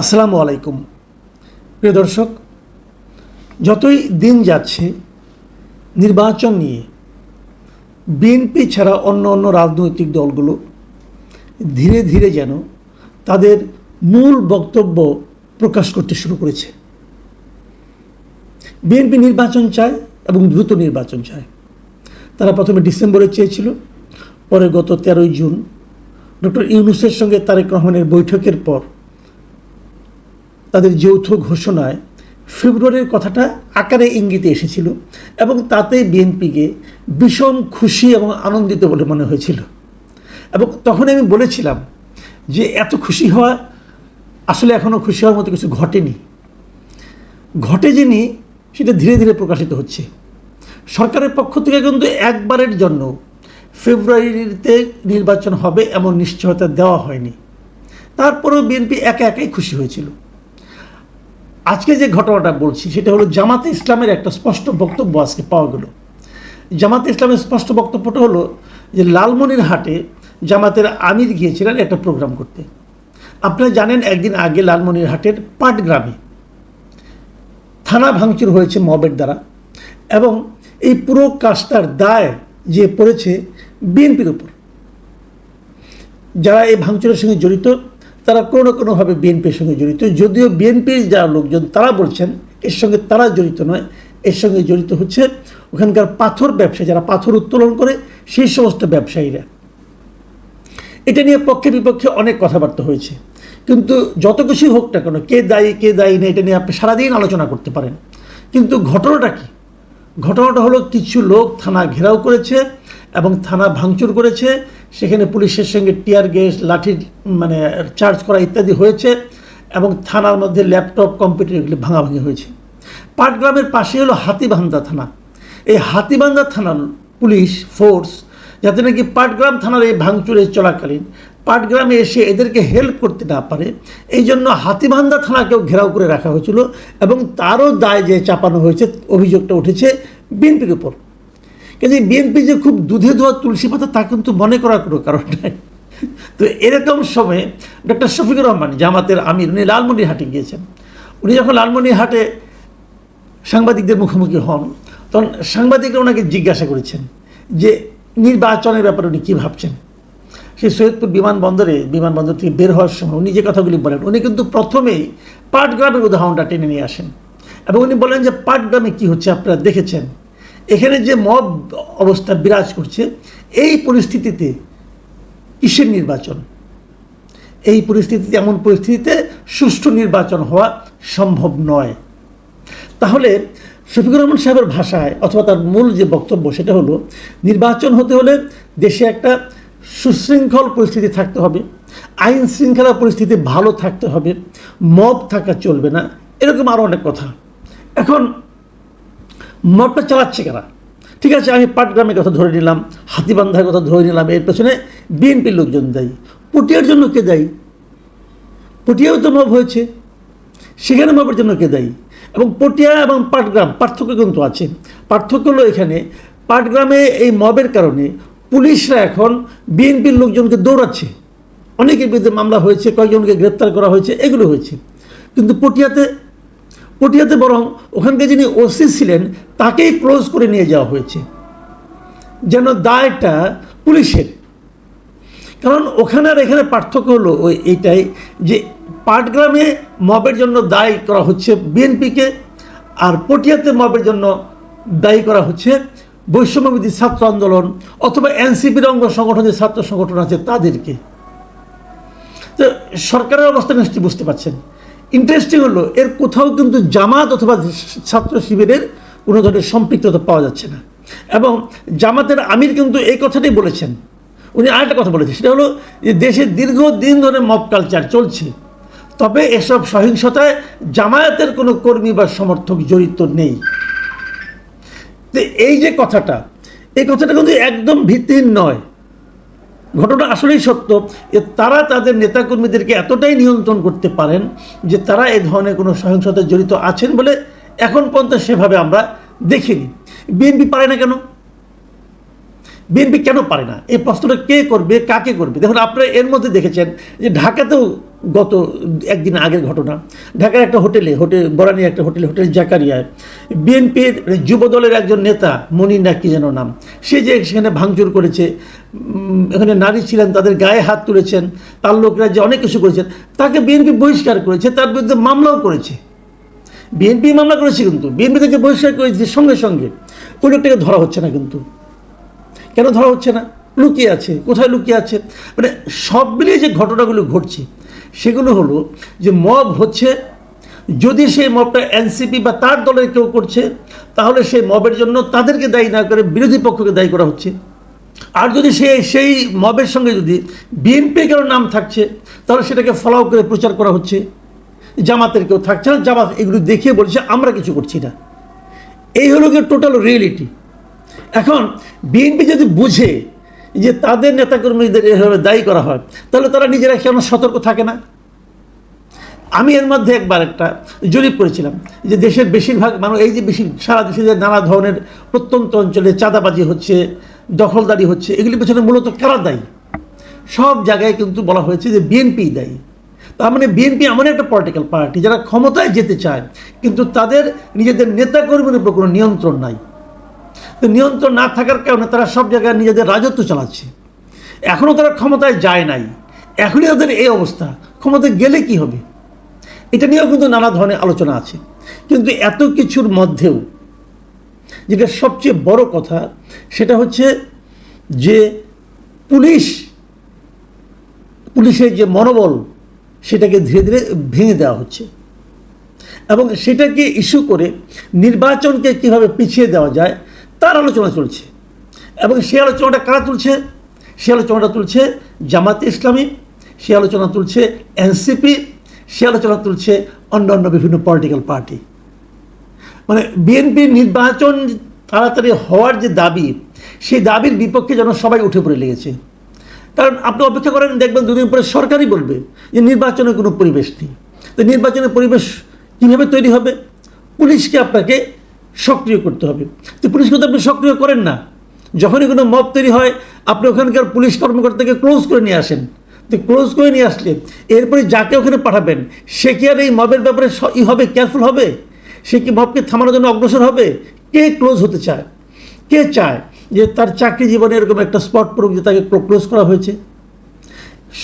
আসসালামু আলাইকুম। প্রিয় দর্শক, যতই দিন যাচ্ছে, নির্বাচন নিয়ে বিএনপি ছাড়া অন্য অন্য রাজনৈতিক দলগুলো ধীরে ধীরে যেন তাদের মূল বক্তব্য প্রকাশ করতে শুরু করেছে। বিএনপি নির্বাচন চায় এবং দ্রুত নির্বাচন চায়। তারা প্রথমে ডিসেম্বরে চেয়েছিল, পরে গত তেরোই জুন ডক্টর ইউনুসের সঙ্গে তারেক রহমানের বৈঠকের পর তাদের যৌথ ঘোষণায় ফেব্রুয়ারির কথাটা আকারে ইঙ্গিতে এসেছিল এবং তাতে বিএনপিকে ভীষণ খুশি এবং আনন্দিত বলে মনে হয়েছিল। এবং তখন আমি বলেছিলাম যে এত খুশি হওয়া আসলে এখনও খুশি হওয়ার মতো কিছু ঘটেনি। ঘটে যিনি সেটা ধীরে ধীরে প্রকাশিত হচ্ছে। সরকারের পক্ষ থেকে কিন্তু একবারের জন্য ফেব্রুয়ারিতে নির্বাচন হবে এমন নিশ্চয়তা দেওয়া হয়নি। তারপরেও বিএনপি একা একাই খুশি হয়েছিল। আজকে যে ঘটনাটা বলছি, সেটা হলো জামাতে ইসলামের একটা স্পষ্ট বক্তব্য আজকে পাওয়া গেল। জামাতে ইসলামের স্পষ্ট বক্তব্যটা হলো যে, লালমনির হাটে জামাতের আমির গিয়েছিলেন একটা প্রোগ্রাম করতে। আপনারা জানেন, একদিন আগে লালমনির হাটের পাটগ্রামে থানা ভাঙচুর হয়েছে মবের দ্বারা এবং এই পুরো কাজটার দায় যে পড়েছে বিএনপির উপর। যারা এই ভাঙচুরের সঙ্গে জড়িত তারা কোনো না কোনোভাবে বিএনপির সঙ্গে জড়িত। যদিও বিএনপির যারা লোকজন, তারা বলছেন, এর সঙ্গে তারা জড়িত নয়, এর সঙ্গে জড়িত হচ্ছে ওখানকার পাথর ব্যবসায়ী, যারা পাথর উত্তোলন করে সেই সমস্ত ব্যবসায়ীরা। এটা নিয়ে পক্ষে বিপক্ষে অনেক কথাবার্তা হয়েছে। কিন্তু যত কিছুই হোক না কেন, কে দায়ী কে দায়ী না এটা নিয়ে আপনি সারাদিন আলোচনা করতে পারেন। কিন্তু ঘটনাটা কি? ঘটনাটা হলো, কিছু লোক থানা ঘেরাও করেছে এবং থানা ভাঙচুর করেছে, সেখানে পুলিশের সঙ্গে টিয়ার গ্যাস লাঠির মানে চার্জ করা ইত্যাদি হয়েছে এবং থানার মধ্যে ল্যাপটপ, কম্পিউটার এগুলি ভাঙাভাঙি হয়েছে। পাটগ্রামের পাশে হলো হাতিবান্ধা থানা। এই হাতিবান্ধা থানার পুলিশ ফোর্স যাতে নাকি পাটগ্রাম থানার এই ভাঙচুরে চলাকালীন, পাটগ্রামে এসে এদেরকে হেল্প করতে না পারে, এই জন্য হাতিবান্ধা থানাকেও ঘেরাও করে রাখা হয়েছিল এবং তারও দায় যে চাপানো হয়েছে, অভিযোগটা উঠেছে বিএনপির উপর। কিন্তু বিএনপি যে খুব দুধে ধোয়া তুলসী পাতা, তা কিন্তু মনে করার কোনো কারণ নাই। তো এরকম সময়ে ডক্টর শফিকুর রহমান, জামাতের আমির, উনি লালমনিরহাটে গিয়েছেন। উনি যখন লালমনিরহাটে সাংবাদিকদের মুখোমুখি হন, তখন সাংবাদিকরা ওনাকে জিজ্ঞাসা করেছেন যে নির্বাচনের ব্যাপারে উনি কী ভাবছেন? সেই সৈয়দপুর বিমানবন্দরে, বিমানবন্দর থেকে বের হওয়ার সময় উনি যে কথাগুলি বলেন, উনি কিন্তু প্রথমেই পাটগ্রামের উদাহরণটা টেনে নিয়ে আসেন। এবং উনি বলেন যে পাটগ্রামে কী হচ্ছে আপনারা দেখেছেন? এখানে যে মদ অবস্থা বিরাজ করছে, এই পরিস্থিতিতে কিসের নির্বাচন? এই পরিস্থিতিতে, এমন পরিস্থিতিতে সুষ্ঠু নির্বাচন হওয়া সম্ভব নয়। তাহলে শফিকুর রহমান সাহেবের ভাষায়, অথবা তার মূল যে বক্তব্য, সেটা হলো, নির্বাচন হতে হলে দেশে একটা সুশৃঙ্খল পরিস্থিতি থাকতে হবে, আইন শৃঙ্খলা পরিস্থিতি ভালো থাকতে হবে, মব থাকা চলবে না, এরকম আরও অনেক কথা। এখন মবটা চালাচ্ছে কারা? ঠিক আছে, আমি পাটগ্রামের কথা ধরে নিলাম, হাতিবান্ধার কথা ধরে নিলাম, এর পেছনে বিএনপির লোকজন দায়ী। পটিয়ার জন্য কে দায়ী? পটিয়াও তো মব হয়েছে। সেখানে মবের জন্য কে দায়ী? এবং পটিয়া এবং পাটগ্রাম, পার্থক্য কিন্তু আছে। পার্থক্য হলো এখানে, পাটগ্রামে এই মবের কারণে পুলিশরা এখন বিএনপির লোকজনকে দৌড়াচ্ছে। অনেকের বিরুদ্ধে মামলা হয়েছে, কয়েকজনকে গ্রেপ্তার করা হয়েছে, এগুলো হয়েছে। কিন্তু পটিয়াতে পটিয়াতে বরং ওখানকে যিনি ওসি ছিলেন, তাকেই ক্লোজ করে নিয়ে যাওয়া হয়েছে। যেন দায়টা পুলিশের। কারণ ওখানে আর এখানে পার্থক্য হলো ওই এইটাই যে পাটগ্রামে মবের জন্য দায়ী করা হচ্ছে বিএনপিকে, আর পটিয়াতে মবের জন্য দায়ী করা হচ্ছে বৈষম্যবিধি ছাত্র আন্দোলন অথবা এনসিপির অঙ্গ সংগঠন, যে ছাত্র সংগঠন আছে তাদেরকে। তো সরকারের অবস্থা নিশ্চয়ই বুঝতে পারছেন? ইন্টারেস্টিং হলো, এর কোথাও কিন্তু জামাত অথবা ছাত্র শিবিরের কোনো ধরনের সম্পৃক্ততা পাওয়া যাচ্ছে না। এবং জামাতের আমির কিন্তু এই কথাটাই বলেছেন। উনি আরেকটা কথা বলেছেন, সেটা হলো যে দেশে দীর্ঘদিন ধরে মব কালচার চলছে। তবে এসব সহিংসতায় জামায়াতের কোনো কর্মী বা সমর্থক জড়িত নেই। তো এই যে কথাটা, এই কথাটা কিন্তু একদম ভিত্তিহীন নয়। ঘটনা আসলেই সত্য যে তারা তাদের নেতাকর্মীদেরকে এতটাই নিয়ন্ত্রণ করতে পারেন যে তারা এ ধরনের কোনো সহিংসতায় জড়িত আছেন বলে এখন পর্যন্ত সেভাবে আমরা দেখিনি। বিএনপি পারে না কেন? বিএনপি কেন পারে না? এই প্রশ্নটা কে করবে, কাকে করবে? দেখুন, আপনারা এর মধ্যে দেখেছেন যে ঢাকাতেও গত একদিন আগের ঘটনা। ঢাকার একটা হোটেলে, হোটেল বরানি একটা হোটেলে, হোটেল জাকারিয়ায় বিএনপির যুব দলের একজন নেতা, মনির না কি যেন নাম, সে যে সেখানে ভাঙচুর করেছে এখানে নারী ছিলেন, তাদের গায়ে হাত তুলেছেন, তার লোকরা যে অনেক কিছু করেছেন। তাকে বিএনপি বহিষ্কার করেছে, তার বিরুদ্ধে মামলাও করেছে। বিএনপি মামলা করেছে কিন্তু, বিএনপি থেকে বহিষ্কার করেছে সঙ্গে সঙ্গে, কোনো ধরা হচ্ছে না কিন্তু। কেন ধরা হচ্ছে না? লুকিয়ে আছে, কোথায় লুকিয়ে আছে? মানে সব মিলিয়ে যে ঘটনাগুলো ঘটছে, সেগুলো হলো যে মব হচ্ছে, যদি সেই মবটা এনসিপি বা তার দলের কেউ করছে, তাহলে সেই মবের জন্য তাদেরকে দায়ী না করে বিরোধী পক্ষকে দায়ী করা হচ্ছে। আর যদি সে সেই মবের সঙ্গে যদি বিএনপি কেউ নাম থাকছে, তাহলে সেটাকে ফলো করে প্রচার করা হচ্ছে। জামাতের কেউ থাকছে না, জামাত এগুলো দেখিয়ে বলছে, আমরা কিছু করছি না। এই হলো গিয়ে টোটাল রিয়েলিটি এখন বিএনপি যদি বুঝে যে তাদের নেতাকর্মীদের এভাবে দায়ী করা হয়, তাহলে তারা নিজেরা কেন সতর্ক থাকে না? আমি এর মধ্যে একবার একটা জরিপ করেছিলাম যে দেশের বেশিরভাগ মানুষ, এই যে বেশি সারা দেশে যে নানা ধরনের প্রত্যন্ত অঞ্চলে চাঁদাবাজি হচ্ছে, দখলদারি হচ্ছে এগুলির পেছনে মূলত কারা দায়ী? সব জায়গায় কিন্তু বলা হয়েছে যে বিএনপি দায়ী। তার মানে বিএনপি এমন একটা পলিটিক্যাল পার্টি যারা ক্ষমতায় যেতে চায়, কিন্তু তাদের নিজেদের নেতাকর্মীর উপর কোনো নিয়ন্ত্রণ নাই। তো নিয়ন্ত্রণ না থাকার কারণে তারা সব জায়গায় নিজেদের রাজত্ব চালাচ্ছে। এখনও তারা ক্ষমতায় যায় নাই। এখনই ওদের এই অবস্থা। ক্ষমতায় গেলে কি হবে? এটা নিয়েও কিন্তু নানা ধরনের আলোচনা আছে। কিন্তু এত কিছুর মধ্যেও যেটা সবচেয়ে বড় কথা, সেটা হচ্ছে যে পুলিশ, পুলিশের যে মনোবল, সেটাকে ধীরে ধীরে ভেঙে দেওয়া হচ্ছে। এবং সেটাকে ইস্যু করে নির্বাচনকে কীভাবে পিছিয়ে দেওয়া যায়, তার আলোচনা চলছে। এবং সে আলোচনাটা কারা তুলছে? সে আলোচনাটা তুলছে জামাত ইসলামী সে আলোচনা তুলছে এনসিপি সে আলোচনা তুলছে অন্য অন্য বিভিন্ন পলিটিক্যাল পার্টি মানে বিএনপির নির্বাচন তাড়াতাড়ি হওয়ার যে দাবি, সেই দাবির বিপক্ষে যেন সবাই উঠে পড়ে লেগেছে। কারণ আপনি অপেক্ষা করেন, দেখবেন দুদিন পরে সরকারই বলবে যে নির্বাচনের কোনো পরিবেশ নেই। তো নির্বাচনের পরিবেশ কীভাবে তৈরি হবে? পুলিশকে আপনাকে সক্রিয় করতে হবে। তো পুলিশকে তো আপনি সক্রিয় করেন না। যখনই কোনো মব তৈরি হয়, আপনি ওখানকার পুলিশ কর্মকর্তাকে ক্লোজ করে নিয়ে আসেন। ক্লোজ করে নিয়ে আসলে। এরপরে যাকে ওখানে পাঠাবেন, সে কি আর এই মবের ব্যাপারে ই হবে কেয়ারফুল হবে? সে কি মবকে থামানোর জন্য অগ্রসর হবে? কে ক্লোজ হতে চায়? কে চায় যে তার চাকরি জীবনে এরকম একটা স্পট পড়ুক যে তাকে ক্লোজ করা হয়েছে?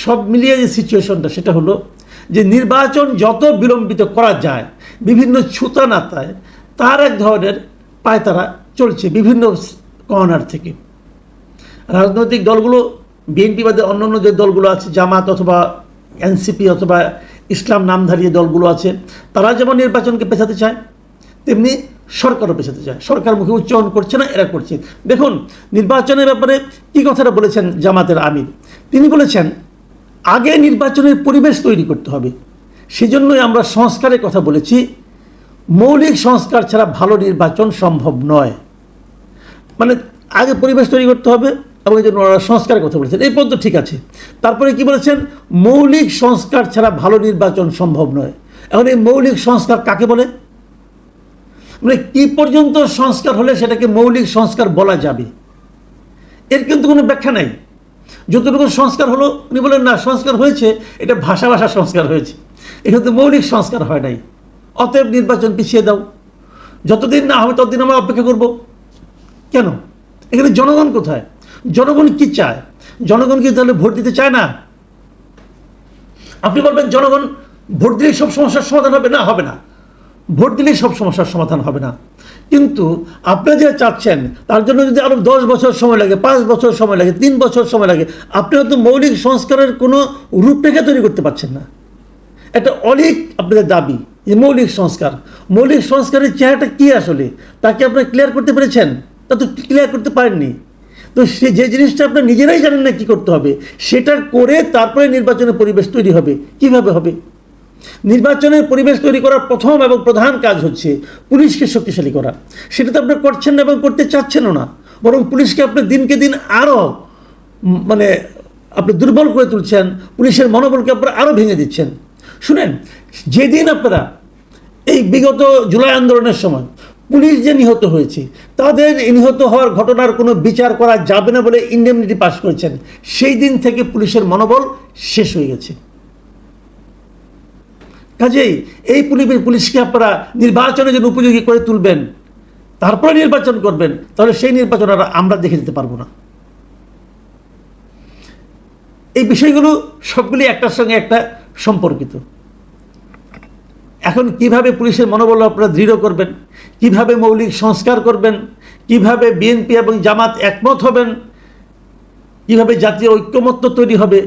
সব মিলিয়ে যে সিচুয়েশনটা সেটা হলো যে নির্বাচন যত বিলম্বিত করা যায়, বিভিন্ন ছুতা নাতায় তার এক ধরনের পায়তারা চলছে বিভিন্ন কর্নার থেকে। রাজনৈতিক দলগুলো বিএনপি বাদে অন্য যে দলগুলো আছে, জামাত অথবা এনসিপি অথবা ইসলাম নামধারী দলগুলো আছে, তারা যেমন নির্বাচনকে পেছাতে চায়, তেমনি সরকারও পেছাতে চায়। সরকার মুখে উচ্চারণ করছে না, এরা করছে। দেখুন, নির্বাচনের ব্যাপারে কী কথাটা বলেছেন জামাতের আমির? তিনি বলেছেন, আগে নির্বাচনের পরিবেশ তৈরি করতে হবে। সেজন্যই আমরা সংস্কারের কথা বলেছি। মৌলিক সংস্কার ছাড়া ভালো নির্বাচন সম্ভব নয়। মানে আগে পরিবেশ তৈরি করতে হবে এবং এই জন্য ওনারা সংস্কারের কথা বলেছেন। এই পর্যন্ত ঠিক আছে। তারপরে কি বলেছেন? মৌলিক সংস্কার ছাড়া ভালো নির্বাচন সম্ভব নয়। এখন এই মৌলিক সংস্কার কাকে বলে? মানে কি পর্যন্ত সংস্কার হলে সেটাকে মৌলিক সংস্কার বলা যাবে? এর কিন্তু কোনো ব্যাখ্যা নাই। যতটুকু সংস্কার হলো, উনি বলেন, না, সংস্কার হয়েছে। এটা ভাষা ভাষা সংস্কার হয়েছে। এটা তো মৌলিক সংস্কার হয় নাই। অতএব নির্বাচন পিছিয়ে দাও। যতদিন না হবে, ততদিন আমরা অপেক্ষা করব। কেন? এখানে জনগণ কোথায়? জনগণ কি চায়? জনগণ কি তাহলে ভোট দিতে চায় না? আপনি বলবেন, জনগণ, ভোট দিলেই সব সমস্যার সমাধান হবে না? হবে না। ভোট দিলেই সব সমস্যার সমাধান হবে না। কিন্তু আপনারা যেটা চাচ্ছেন, তার জন্য যদি আরও দশ বছর সময় লাগে, পাঁচ বছর সময় লাগে, তিন বছর সময় লাগে, আপনি হয়তো মৌলিক সংস্কারের কোনো রূপরেখা তৈরি করতে পারছেন না। একটা অনেক আপনাদের দাবি, যে মৌলিক সংস্কার। মৌলিক সংস্কারের চেহারাটা কী আসলে? তাকে আপনারা ক্লিয়ার করতে পেরেছেন? তা তো ক্লিয়ার করতে পারেননি। তো সে যে জিনিসটা আপনার নিজেরাই জানেন না কী করতে হবে, সেটা করে তারপরে নির্বাচনের পরিবেশ তৈরি হবে। কীভাবে হবে? নির্বাচনের পরিবেশ তৈরি করার প্রথম এবং প্রধান কাজ হচ্ছে পুলিশকে শক্তিশালী করা। সেটা তো আপনার করছেন না এবং করতে চাচ্ছেনও না। বরং পুলিশকে আপনি দিনকে দিন আরও মানে আপনি দুর্বল করে তুলছেন, পুলিশের মনোবলকে আপনারা আরও ভেঙে দিচ্ছেন। শুনেন, যেদিন আপনারা এই বিগত জুলাই আন্দোলনের সময় পুলিশ যে নিহত হয়েছে, তাদের নিহত হওয়ার ঘটনার কোনো বিচার করা যাবে না বলে ইন্ডেমনিটি পাশ করেছেন। সেই দিন থেকে পুলিশের মনোবল শেষ হয়ে গেছে। কাজেই এই পুলিশের পুলিশকে আপনারা নির্বাচনের জন্য উপযোগী করে তুলবেন, তারপরে নির্বাচন করবেন, তাহলে সেই নির্বাচন আর আমরা দেখে যেতে পারব না। এই বিষয়গুলো সবগুলি একটার সঙ্গে একটা সম্পর্কিত। এখন কীভাবে পুলিশের মনোবল আপনারা দৃঢ় করবেন? কীভাবে মৌলিক সংস্কার করবেন? কীভাবে বিএনপি এবং জামাত একমত হবেন? কীভাবে জাতীয় ঐক্যমত্য তৈরি হবে?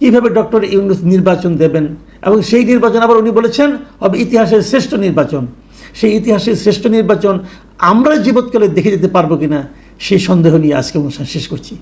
কীভাবে ডক্টর ইউনুস নির্বাচন দেবেন? এবং সেই নির্বাচন আবার উনি বলেছেন হবে ইতিহাসের শ্রেষ্ঠ নির্বাচন। সেই ইতিহাসের শ্রেষ্ঠ নির্বাচন আমরা জীবৎকালে দেখে যেতে পারব কিনা, সেই সন্দেহ নিয়ে আজকে অনুষ্ঠান শেষ করছি।